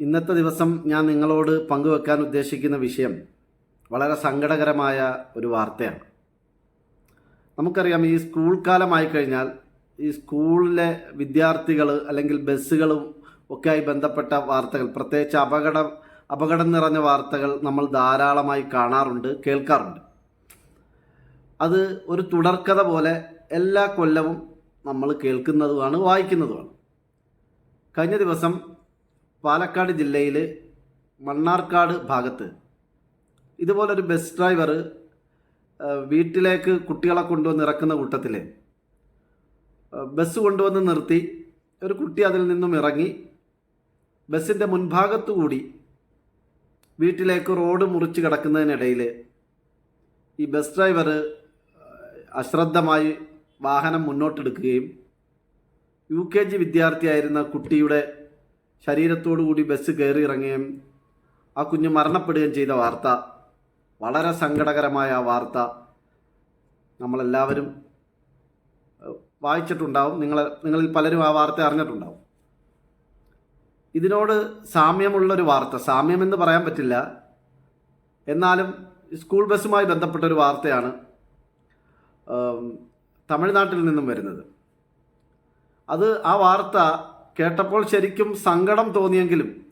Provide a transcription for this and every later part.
ഇന്നത്തെ ദിവസം ഞാൻ നിങ്ങളോട് പങ്കുവെക്കാൻ ഉദ്ദേശിക്കുന്ന വിഷയം വളരെ സങ്കടകരമായ ഒരു വാർത്തയാണ്. നമുക്കറിയാം ഈ സ്കൂൾ കാലമായി കഴിഞ്ഞാൽ ഈ സ്കൂളിലെ വിദ്യാർത്ഥികൾ അല്ലെങ്കിൽ ബസ്സുകളും ഒക്കെയായി ബന്ധപ്പെട്ട വാർത്തകൾ പ്രത്യേകിച്ച് അപകടം അപകടം നിറഞ്ഞ വാർത്തകൾ നമ്മൾ ധാരാളമായി കാണാറുണ്ട് കേൾക്കാറുണ്ട്. അത് ഒരു തുടർക്കഥ പോലെ എല്ലാ കൊല്ലവും നമ്മൾ കേൾക്കുന്നതുമാണ് വായിക്കുന്നതുമാണ്. കഴിഞ്ഞ ദിവസം പാലക്കാട് ജില്ലയിൽ മണ്ണാർക്കാട് ഭാഗത്ത്. ഇതുപോലൊരു ബസ് ഡ്രൈവർ വീട്ടിലേക്ക് കുട്ടികളെ കൊണ്ടുവന്ന് ഇറക്കുന്ന കൂട്ടത്തിൽ ബസ് കൊണ്ടുവന്ന് നിർത്തി. ഒരു കുട്ടി അതിൽ നിന്നും ഇറങ്ങി. ബസ്സിന്റെ മുൻഭാഗത്തു കൂടി വീട്ടിലേക്ക് റോഡ് മുറിച്ച് കിടക്കുന്നതിനിടയിൽ ഈ ബസ് ഡ്രൈവർ അശ്രദ്ധമായി വാഹനം മുന്നോട്ടെടുക്കുകയും യു കെ ജി വിദ്യാർത്ഥിയായിരുന്ന കുട്ടിയുടെ ശരീരത്തോടു കൂടി ബസ് കയറി ഇറങ്ങുകയും ആ കുഞ്ഞ് മരണപ്പെടുകയും ചെയ്ത വാർത്ത വളരെ സങ്കടകരമായ ആ വാർത്ത നമ്മളെല്ലാവരും വായിച്ചിട്ടുണ്ടാവും. നിങ്ങൾ നിങ്ങളിൽ പലരും ആ വാർത്ത അറിഞ്ഞിട്ടുണ്ടാവും. ഇതിനോട് സാമ്യമുള്ളൊരു വാർത്ത സാമ്യമെന്ന് പറയാൻ പറ്റില്ല. എന്നാലും സ്കൂൾ ബസ്സുമായി ബന്ധപ്പെട്ടൊരു വാർത്തയാണ് തമിഴ്നാട്ടിൽ നിന്നും വരുന്നത്. അത് ആ വാർത്ത കേട്ടപ്പോൾ ശരിക്കും സങ്കടം തോന്നിയെങ്കിലും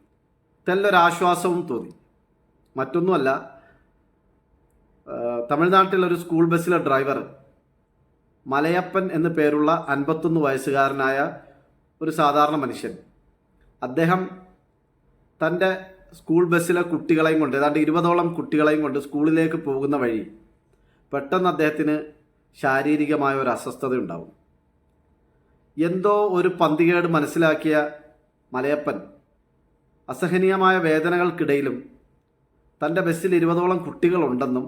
തെല്ലൊരാശ്വാസവും തോന്നി. മറ്റൊന്നുമല്ല തമിഴ്നാട്ടിലൊരു സ്കൂൾ ബസ്സിലെ ഡ്രൈവർ മലയപ്പൻ എന്നു പേരുള്ള അൻപത്തൊന്ന് വയസ്സുകാരനായ ഒരു സാധാരണ മനുഷ്യൻ. അദ്ദേഹം തന്റെ സ്കൂൾ ബസ്സിലെ കുട്ടികളെയും കൊണ്ട് ഏതാണ്ട് ഇരുപതോളം കുട്ടികളെയും കൊണ്ട് സ്കൂളിലേക്ക് പോകുന്ന വഴി പെട്ടെന്ന് അദ്ദേഹത്തിന് ശാരീരികമായ ഒരു അസ്വസ്ഥത ഉണ്ടാവും എന്തോ ഒരു പന്തികേട് മനസ്സിലാക്കിയ മലയപ്പൻ അസഹനീയമായ വേദനകൾക്കിടയിലും തന്റെ ബസ്സിൽ ഇരുപതോളം കുട്ടികളുണ്ടെന്നും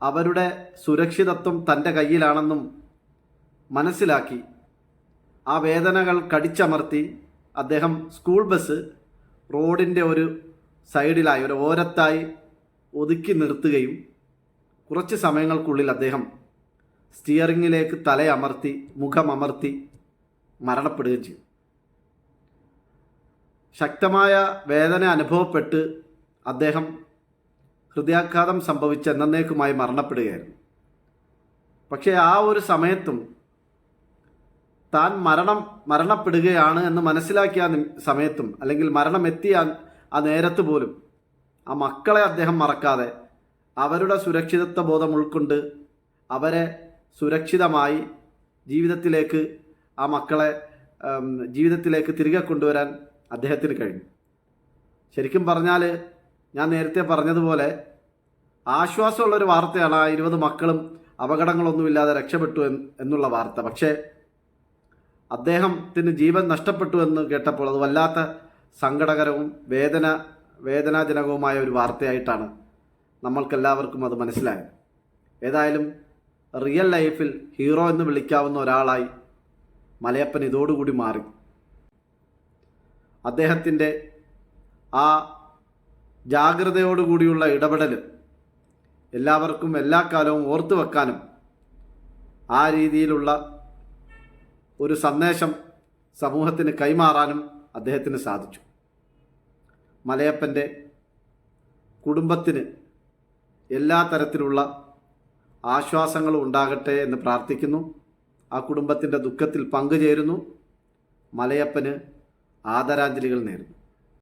അവരുടെ സുരക്ഷിതത്വം തന്റെ കയ്യിലാണെന്നും മനസ്സിലാക്കി ആ വേദനകൾ കടിച്ചമർത്തി അദ്ദേഹം സ്കൂൾ ബസ് റോഡിന്റെ ഒരു സൈഡിലായി ഒരു ഓരത്തായി ഒതുക്കി നിർത്തുകയും കുറച്ച് സമയങ്ങൾക്കുള്ളിൽ അദ്ദേഹം സ്റ്റിയറിങ്ങിലേക്ക് തലയമർത്തി മുഖമമർത്തി മരണപ്പെടുകയും ചെയ്തു. ശക്തമായ വേദന അനുഭവപ്പെട്ട് അദ്ദേഹം ഹൃദയാഘാതം സംഭവിച്ച് എന്നേക്കുമായി മരണപ്പെടുകയായിരുന്നു. പക്ഷേ ആ ഒരു സമയത്തും താൻ മരണം മരണപ്പെടുകയാണ് എന്ന് മനസ്സിലാക്കിയ സമയത്തും അല്ലെങ്കിൽ മരണം എത്തിയ ആ- നേരത്ത് പോലും ആ മക്കളെ അദ്ദേഹം മറക്കാതെ അവരുടെ സുരക്ഷിതത്വ ബോധം ഉൾക്കൊണ്ട് അവരെ സുരക്ഷിതമായി ജീവിതത്തിലേക്ക് ആ മക്കളെ ജീവിതത്തിലേക്ക് തിരികെ കൊണ്ടുവരാൻ അദ്ദേഹത്തിന് കഴിഞ്ഞു. ശരിക്കും പറഞ്ഞാൽ ഞാൻ നേരത്തെ പറഞ്ഞതുപോലെ ആശ്വാസമുള്ളൊരു വാർത്തയാണ് ആ ഇരുപത് മക്കളും അപകടങ്ങളൊന്നുമില്ലാതെ രക്ഷപ്പെട്ടു എന്നുള്ള വാർത്ത. പക്ഷേ അദ്ദേഹത്തിന് ജീവൻ നഷ്ടപ്പെട്ടു എന്ന് കേട്ടപ്പോൾ അത് വല്ലാത്ത സങ്കടകരവും വേദന വേദനാജനകവുമായ ഒരു വാർത്തയായിട്ടാണ് നമ്മൾക്കെല്ലാവർക്കും അത് മനസ്സിലായത്. ഏതായാലും റിയൽ ലൈഫിൽ ഹീറോ എന്ന് വിളിക്കാവുന്ന ഒരാളായി മലയപ്പൻ ഇതോടുകൂടി മാറി. അദ്ദേഹത്തിന്റെ ആ ജാഗ്രതയോടുകൂടിയുള്ള ഇടപെടൽ എല്ലാവർക്കും എല്ലാ കാലവും ഓർത്തു വെക്കാനും ആ രീതിയിലുള്ള ഒരു സന്ദേശം സമൂഹത്തിന് കൈമാറാനും അദ്ദേഹത്തിന് സാധിച്ചു. മലയപ്പന്റെ കുടുംബത്തിന് എല്ലാ തരത്തിലുള്ള ആശ്വാസങ്ങളും ഉണ്ടാകട്ടെ എന്ന് പ്രാർത്ഥിക്കുന്നു. ആ കുടുംബത്തിന്റെ ദുഃഖത്തിൽ പങ്കുചേരുന്നു. മലയപ്പന് ആദരാഞ്ജലികൾ നേരുന്നു.